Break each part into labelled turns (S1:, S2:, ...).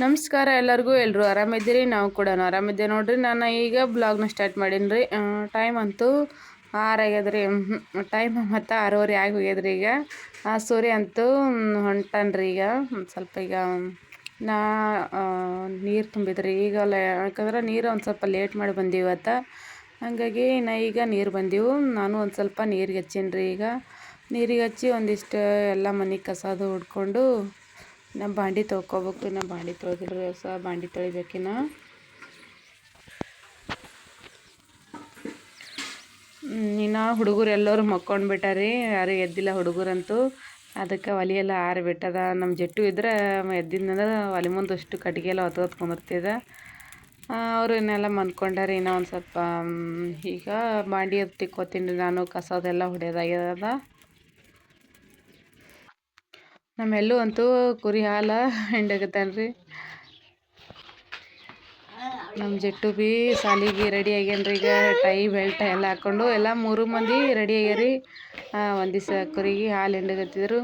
S1: ನಮಸ್ಕಾರ ಎಲ್ಲರಿಗೂ ಎಲ್ಲರೂ ಆರಾಮಿದ್ದೀರಿ? ನಾವು ಕೂಡ ಆರಾಮಿದ್ದೆ ನೋಡ್ರಿ. ನಾನು ಈಗ ಬ್ಲಾಗ್ನ ಸ್ಟಾರ್ಟ್ ಮಾಡೀನಿ ರೀ ಟೈಮ್ ಅಂತೂ ಆರು ಆಗ್ಯದ್ರಿ. ಟೈಮ್ ಮತ್ತು ಆರೂವರೆ ಆಗಿ ಹೋಗ್ಯದ್ರಿ ಈಗ. ಆ, ಸೂರ್ಯ ಅಂತೂ ಹೊಂಟನ್ರಿ ಈಗ. ಸ್ವಲ್ಪ ಈಗ ನಾ ನೀರು ತುಂಬಿದ್ರಿ. ಈಗ ಯಾಕಂದ್ರೆ ನೀರು ಒಂದು ಸ್ವಲ್ಪ ಲೇಟ್ ಮಾಡಿ ಬಂದೀವಿ ಇವತ್ತು. ಹಾಗಾಗಿ ನಾ ಈಗ ನೀರು ಬಂದೀವು. ನಾನು ಒಂದು ಸ್ವಲ್ಪ ನೀರಿಗೆ ಹಚ್ಚೀನಿ ರೀ ಈಗ. ನೀರಿಗೆ ಹಚ್ಚಿ ಒಂದಿಷ್ಟು ಎಲ್ಲ ಮನೆ ಕಸದು ಹುಡ್ಕೊಂಡು ನಮ್ಮ ಬಾಂಡಿ ತೊಳ್ಕೊಬೇಕು ನಮ್ಮ ಬಾಂಡಿ ತೊಳೆದಿರೋ ಸಹ ಬಾಂಡಿ ತೊಳಿಬೇಕಿನ ಇನ್ನು ಹುಡುಗರು ಎಲ್ಲರೂ ಮಕ್ಕೊಂಡು ಬಿಟ್ಟಾರಿ, ಯಾರು ಎದ್ದಿಲ್ಲ ಹುಡುಗರಂತೂ. ಅದಕ್ಕೆ ಒಲೆ ಎಲ್ಲ ಆರಿಬಿಟ್ಟದ ನಮ್ಮ ಜಟ್ಟು ಇದ್ರೆ ಎದ್ದಿಂದ್ರೆ ಒಲೆ ಮುಂದೆ ಅಷ್ಟು ಕಟ್ಟಿಗೆ ಎಲ್ಲ ಹೊತ್ತು ಹೊತ್ಕೊಂಡಿರ್ತಿದ ಅವರು ಇನ್ನೆಲ್ಲ ಮನ್ಕೊಂಡಾರಿ ಇನ್ನೂ ಒಂದು ಸ್ವಲ್ಪ ಈಗ ಬಾಂಡಿ ತಿಕ್ಕೋತೀನಿ ನಾನು ಕಸದೆಲ್ಲ ಹೊಡೆಯೋದಾಗ್ಯದ. ನಮ್ಮೆಲ್ಲೂ ಅಂತೂ ಕುರಿ ಹಾಲು ಹಿಂಡಾಗತ್ತಾನ ರೀ ನಮ್ಮ ಜಟ್ಟು ಬಿ ಸಾಲಿಗೆ ರೆಡಿ ಆಗ್ಯಾನ್ರಿ ಈಗ. ಟೈ, ಬೆಲ್ಟ್ ಎಲ್ಲ ಹಾಕ್ಕೊಂಡು ಎಲ್ಲ ಮೂರು ಮಂದಿ ರೆಡಿ ಆಗ್ಯಾರಿ. ಒಂದು ದಿವಸ ಕುರಿಗೆ ಹಾಲು ಹಿಂಡಗತ್ತಿದ್ರು.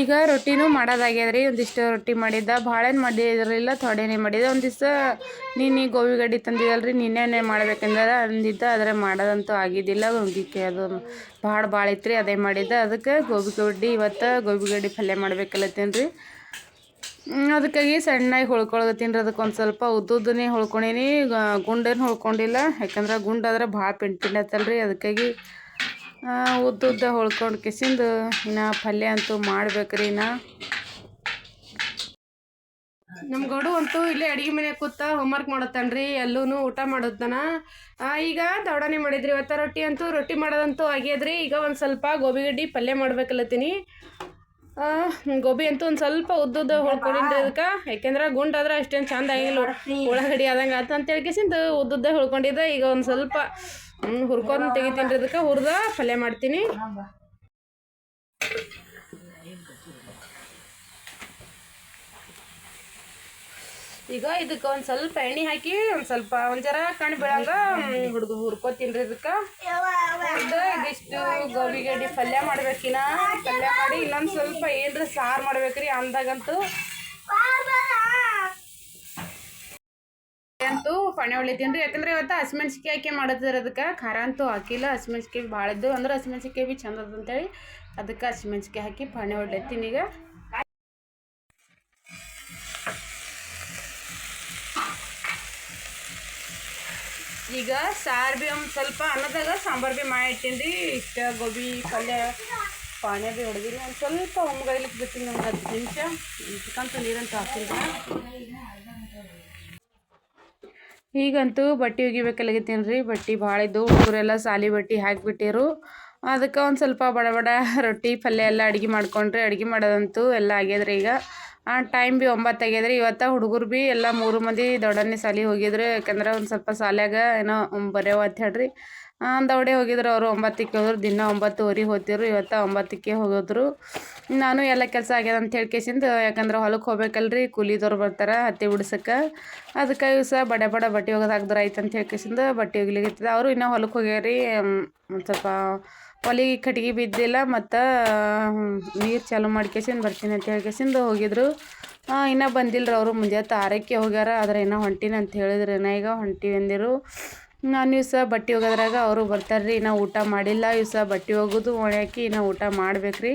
S1: ಈಗ ರೊಟ್ಟಿನೂ ಮಾಡೋದಾಗ್ಯದ್ರಿ. ಒಂದಿಷ್ಟು ರೊಟ್ಟಿ ಮಾಡಿದ್ದ. ಭಾಳೇನು ಮಾಡಿರಲಿಲ್ಲ, ಥೊಡೆನೇ ಮಾಡಿದ್ದೆ. ಒಂದು ದಿವಸ ನೀನು ಗೋಬಿ ಗಡ್ಡಿ ತಂದಿದ್ದಲ್ರಿ ನಿನ್ನೆನೇ ಮಾಡ್ಬೇಕಂದ್ರೆ ಅಂದಿದ್ದ. ಆದರೆ ಮಾಡೋದಂತೂ ಆಗಿದ್ದಿಲ್ಲ. ಒಂದಿಕ್ಕೆ ಅದು ಭಾಳ ಭಾಳ ಇತ್ತು ಅದೇ ಮಾಡಿದ್ದೆ. ಅದಕ್ಕೆ ಗೋಬಿ ಗಡ್ಡಿ ಇವತ್ತು ಗೋಬಿ ಗಡ್ಡಿ ಪಲ್ಯ ಮಾಡ್ಬೇಕಲ್ಲತ್ತೀನಿ ರೀ ಅದಕ್ಕಾಗಿ ಸಣ್ಣಾಗಿ ಹೊಳ್ಕೊಳ್ಳತ್ತೀನಿ ಅದಕ್ಕೆ ಒಂದು ಸ್ವಲ್ಪ ಉದ್ದುದ್ದನೇ ಹೊಳ್ಕೊಂಡೀನಿ. ಗುಂಡೇನು ಹೊಳ್ಕೊಂಡಿಲ್ಲ. ಯಾಕಂದ್ರೆ ಗುಂಡಾದ್ರೆ ಭಾಳ ಪಿಂಡ್ ಪಿಂಡ್ ರೀ ಅದಕ್ಕಾಗಿ ಉದ್ದ ಉದ್ದ ಹೊಳ್ಕೊಂಡು ಕಿಸಿಂದು ಇನ್ನು ಪಲ್ಯ ಅಂತೂ ಮಾಡ್ಬೇಕ್ರಿ ಇನ್ನು. ನಮ್ಮ ಗಡು ಅಂತೂ ಇಲ್ಲೇ ಅಡುಗೆ ಮನೆ ಕೂತ ಹೋಮ್ವರ್ಕ್ ಮಾಡತ್ತಾನ್ರಿ ಎಲ್ಲೂ ಊಟ ಮಾಡತ್ತಾನ. ಈಗ ದೌಡಾನೆ ಮಾಡಿದ್ರಿ, ಇವತ್ತು ರೊಟ್ಟಿ ಅಂತೂ, ರೊಟ್ಟಿ ಮಾಡೋದಂತೂ ಆಗ್ಯದ್ರಿ. ಈಗ ಒಂದು ಸ್ವಲ್ಪ ಗೋಬಿ ಗಡ್ಡಿ ಪಲ್ಯ ಮಾಡ್ಬೇಕಲ್ಲತ್ತೀನಿ. ಗೋಬಿ ಅಂತೂ ಒಂದು ಸ್ವಲ್ಪ ಉದ್ದುದ್ದ ಹೊಳ್ಕೊಂಡಿದ್ದೆ ಅದಕ್ಕೆ ಯಾಕೆಂದ್ರೆ ಗುಂಡಾದ್ರೆ ಅಷ್ಟೇನು ಚಂದ ಆಗಿಲ್ಲ. ಉಳ್ಳಾಗಡ್ಡಿ ಆದಂಗೆ ಆತ ಅಂತ ಹೇಳ್ಕೇಸಿಂದು ಉದ್ದುದ್ದ ಹೊಳ್ಕೊಂಡಿದ್ದೆ. ಈಗ ಒಂದು ಸ್ವಲ್ಪ ಹುರ್ಕೊಂಡು ತೆಗಿತೀನಿ ರೀ ಅದಕ್ಕೆ, ಹುರಿದ, ಪಲ್ಯ ಮಾಡ್ತೀನಿ. ಈಗ ಇದಕ್ಕೆ ಒಂದು ಸ್ವಲ್ಪ ಎಣ್ಣೆ ಹಾಕಿ, ಒಂದು ಸ್ವಲ್ಪ ಒಂದು ಜರ ಕಣ್ಣು ಬೀಳಂಗ ಹುಡುಗ ಹುರ್ಕೋತೀನಿ ಇದಕ್ಕೆ. ಇದಿಷ್ಟು ಗೋಬಿ ಗಡ್ಡಿ ಪಲ್ಯ ಮಾಡ್ಬೇಕಿನ ಪಲ್ಯ ಮಾಡಿ ಇನ್ನೊಂದ್ ಸ್ವಲ್ಪ ಏನ್ರ ಸಾರು ಮಾಡ್ಬೇಕ್ರಿ ಅಂದಾಗಂತೂ. ಅಂತೂ ಫಣೆ ಹೊಳಿತೀನಿ ರೀ. ಯಾಕಂದ್ರೆ ಇವತ್ತು ಹಸಿಮೆಣ್ಸಿಕಾಯಿ ಹಾಕಿ ಮಾಡತ್ತಿದ್ರೆ ಅದಕ್ಕೆ. ಖಾರ ಅಂತೂ ಹಾಕಿಲ್ಲ. ಹಸಿಮೆಣ್ಸಿಕಾಯಿ ಭಾಳ ಇದ್ದು ಅಂದ್ರೆ ಹಸಿಮೆಣ್ಸಿಕಾಯಿ ಭೀ ಚಂದದ ಅದ ಅಂತೇಳಿ ಅದಕ್ಕೆ ಹಸಿಮೆಣ್ಸಿಕಾಯಿ ಹಾಕಿ ಫಣೆ ಹೊಡ್ಲತ್ತೀನಿ ಈಗ. ಈಗ ಸಾರು ಭೀ ಒಂದು ಸ್ವಲ್ಪ ಅನ್ನದಾಗ ಸಾಂಬಾರು ಭೀ ಮಾಡಿ ಇಟ್ಟೀನಿ ರೀ. ಇಷ್ಟ ಗೋಬಿ, ಪಲ್ಯ ಪಾನೆ ಭೀ ಹೊಡೆದಿಲ್ಲ ಒಂದು ಸ್ವಲ್ಪ ಒಮ್ಮಗೈಲಿಕ್ಕೆ ಬಿಡ್ತೀನಿ ಒಂದು ಹತ್ತು ನಿಮಿಷ. ಚಿಕನ್ ನೀರಂತ ಹಾಕಿಲ್ಲ ಈಗಂತೂ ಬಟ್ಟೆ ಒಗಿಬೇಕಲ್ಲಾಗತ್ತೀನಿ ರೀ ಬಟ್ಟೆ ಭಾಳ ಇದ್ದು ಹುಡುಗರೆಲ್ಲ ಸಾಲಿ ಬಟ್ಟೆ ಹಾಕಿಬಿಟ್ಟಿರು. ಅದಕ್ಕೆ ಒಂದು ಸ್ವಲ್ಪ ಬಡ ಬಡ ರೊಟ್ಟಿ ಪಲ್ಯ ಎಲ್ಲ ಅಡುಗೆ ಮಾಡ್ಕೊಂಡ್ರಿ ಅಡುಗೆ ಮಾಡೋದಂತೂ ಎಲ್ಲ ಆಗ್ಯದ್ರಿ ಈಗ. ಟೈಮ್ ಭೀ ಒಂಬತ್ತು ಆಗ್ಯದ್ರಿ. ಇವತ್ತು ಹುಡುಗರು ಭೀ ಎಲ್ಲ ಮೂರು ಮಂದಿ ದೊಡ್ಡನೇ ಸಾಲಿ ಹೋಗಿದ್ರು. ಯಾಕಂದ್ರೆ ಒಂದು ಸ್ವಲ್ಪ ಸಾಲ್ಯಾಗ ಏನೋ ಬರೆಯವ ಅಂತ ಹೇಳ್ರಿ. ದೌಡೆ ಹೋಗಿದ್ರು ಅವರು. ಒಂಬತ್ತಕ್ಕೆ ಹೋದ್ರು. ದಿನ ಒಂಬತ್ತುವರೆಗೆ ಹೋಗ್ತಿದ್ರು. ಇವತ್ತು ಒಂಬತ್ತಕ್ಕೆ ಹೋಗಿದ್ರು ನಾನು ಎಲ್ಲ ಕೆಲಸ ಆಗ್ಯದ ಅಂತ ಹೇಳ್ಕೇಸಿಂದು ಯಾಕಂದ್ರೆ ಹೊಲಕ್ಕೆ ಹೋಗ್ಬೇಕಲ್ರಿ. ಕೂಲಿದವ್ರು ಬರ್ತಾರೆ ಹತ್ತಿ ಬಿಡ್ಸಕ್ಕೆ. ಅದಕ್ಕೆ ಇವ್ಸ ಬಡ ಬಡ ಬಟ್ಟೆ ಹಾಕಿದ್ರೆ ಆಯ್ತು ಅಂತ ಹೇಳ್ಕೇಸಿಂದು ಬಟ್ಟೆ ಒಗಿಲಿಕ್ಕೆ ಅವರು ಇನ್ನೂ ಹೊಲಕ್ಕೆ ಹೋಗ್ಯಾರಿ. ಒಂದು ಸ್ವಲ್ಪ ಹೊಲಿಗೆ ಕಟ್ಗೆ ಬಿದ್ದಿಲ್ಲ, ಮತ್ತು ನೀರು ಚಾಲು ಮಾಡ್ಕೇಸಿಂದ ಬರ್ತೀನಿ ಅಂತ ಹೇಳ್ಕೇಸಿಂದ ಹೋಗಿದ್ರು. ಇನ್ನೂ ಬಂದಿಲ್ಲ ಅವರು ಮುಂಜಾನೆ ತಾರಕ್ಕೆ ಹೋಗ್ಯಾರ, ಆದ್ರೆ ಇನ್ನೂ ಹೊಂಟೀನಿ ಅಂತ ಹೇಳಿದ್ರು. ನಾ ಈಗ ಹೊಂಟೀವಿ ಅಂದಿರು ನಾನು ಇವ್ಸ ಬಟ್ಟೆ ಹೋಗೋದ್ರಾಗ ಅವರು ಬರ್ತಾರೆ ರೀ ಇನ್ನೂ ಊಟ ಮಾಡಿಲ್ಲ ಇವ್ಸ ಬಟ್ಟೆ ಹೋಗೋದು ಒಣ ಹಾಕಿ ಇನ್ನೂ ಊಟ ಮಾಡ್ಬೇಕು ರೀ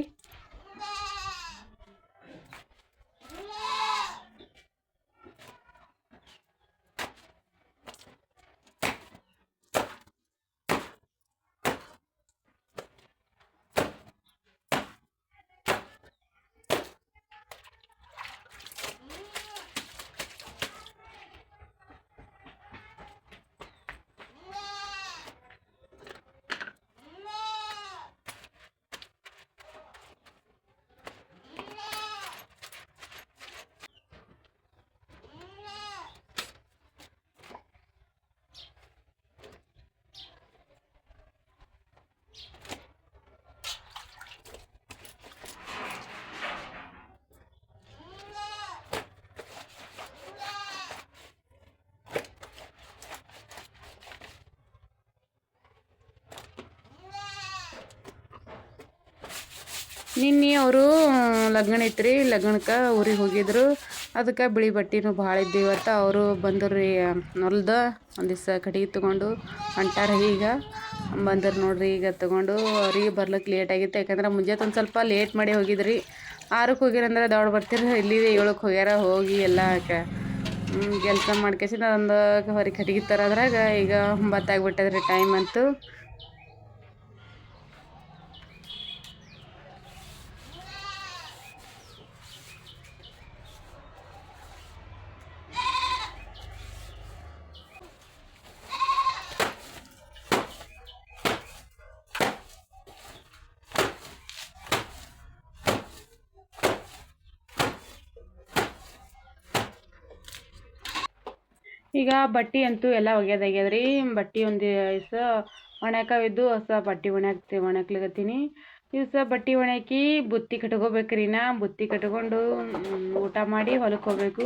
S1: ನಿನ್ನೆ ಅವರು ಲಗ್ನ ಐತ್ರಿ, ಲಗ್ನಕ್ಕೆ ಊರಿಗೆ ಹೋಗಿದ್ರು. ಅದಕ್ಕೆ ಬಿಳಿ ಬಟ್ಟೆನೂ ಭಾಳ ಇದ್ದು ಇವತ್ತು ಅವರು ಬಂದರು ರೀ, ನೊಲ್ದು. ಒಂದು ದಿವಸ ಕಟ್ಟಿಗೆ ತೊಗೊಂಡು ಹೊಂಟಾರ ಈಗ. ಬಂದರು ನೋಡ್ರಿ, ಈಗ ತೊಗೊಂಡು ಅವ್ರಿಗೆ ಬರ್ಲಿಕ್ಕೆ ಲೇಟ್ ಆಗಿತ್ತು. ಯಾಕಂದ್ರೆ ಮುಂಜಾನೆ ಒಂದು ಸ್ವಲ್ಪ ಲೇಟ್ ಮಾಡಿ ಹೋಗಿದ್ರಿ. ಆರಕ್ಕೆ ಹೋಗಿರಂದ್ರೆ ದೌಡ್ ಬರ್ತೀರಿ ಇಲ್ಲಿ ಏಳಕ್ಕೆ ಹೋಗ್ಯಾರ, ಹೋಗಿ ಎಲ್ಲ ಕೆಲಸ ಮಾಡ್ಕೇಸಿಂದ ಒಂದು ಹೊರಗೆ ಕಟ್ಟಿಗೆ ತರೋದ್ರಾಗ ಈಗ ಒಂಬತ್ತಾಗ್ಬಿಟ್ಟದ್ರಿ ಟೈಮ್ ಅಂತೂ. ಈಗ ಬಟ್ಟೆ ಅಂತೂ ಎಲ್ಲ ಒಗ್ಯೋದಾಗ್ಯದ್ರಿ ಬಟ್ಟೆ ಒಂದು ದಿವಸ ಒಣಕಾವಿದ್ದು ಹೊಸ ಬಟ್ಟೆ ಒಣಗ್ತಿ ಒಣಗ್ಲಿಕತ್ತೀನಿ ದಿವಸ ಬಟ್ಟೆ ಒಣಕಿ ಬುತ್ತಿ ಕಟ್ಕೋಬೇಕ್ರಿ ನಾ. ಬುತ್ತಿ ಕಟ್ಕೊಂಡು ಊಟ ಮಾಡಿ ಹೊಲಕ್ಕೆ ಹೋಗ್ಬೇಕು.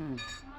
S2: ಹ್ಞೂ